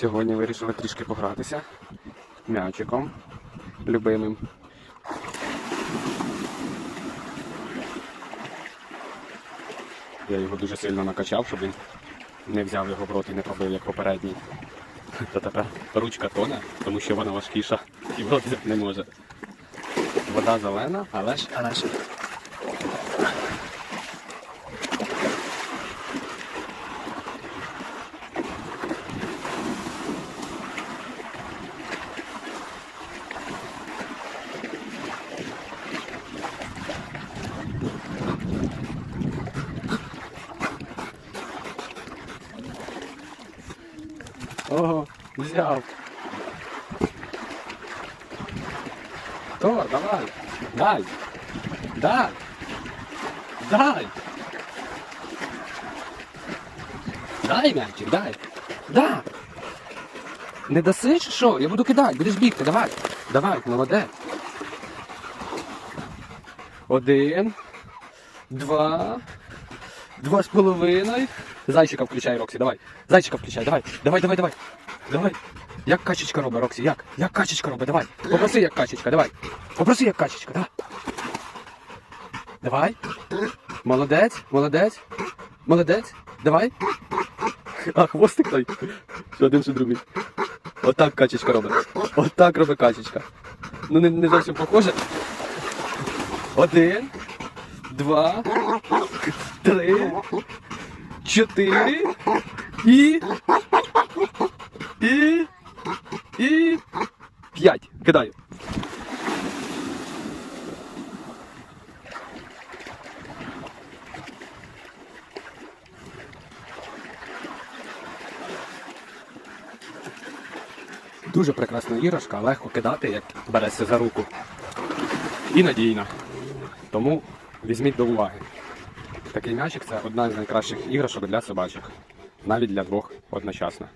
Сьогодні вирішили трішки погратися м'ячиком любимим. Я його дуже сильно накачав, щоб він не взяв його в рот і не пробив, як попередній. Та тепер ручка тоне, тому що вона важкіша і в рот не може. Вода зелена, але ж, але ж. Ого, взяв. Тор, давай. Дай. Дай. Дай. Дай м'ячик, дай. Да. Не даси чи що? Я буду кидати, будеш бігти, давай. Давай, молодець. Один. Два. Два з половиною. Зайчика включай, Роксі, давай. Зайчика включай, давай. Давай, давай, давай. Давай. Як качечка робить, Роксі, як? Як качечка робить, давай. Попроси, як качечка, давай. Попроси, як качечка, давай. Давай. Молодець, молодець. Молодець. Давай. А, хвостик той. Що один, що другий. Отак качечка робить. Отак робить качечка. Ну не, не зовсім похоже. Один, два, три, чотири і. І. І. П'ять. Кидаю. Дуже прекрасна іграшка, легко кидати, як береться за руку. І надійна. Тому візьміть до уваги. Такий м'ячик це одна з найкращих іграшок для собачок. Навіть для двох одночасно.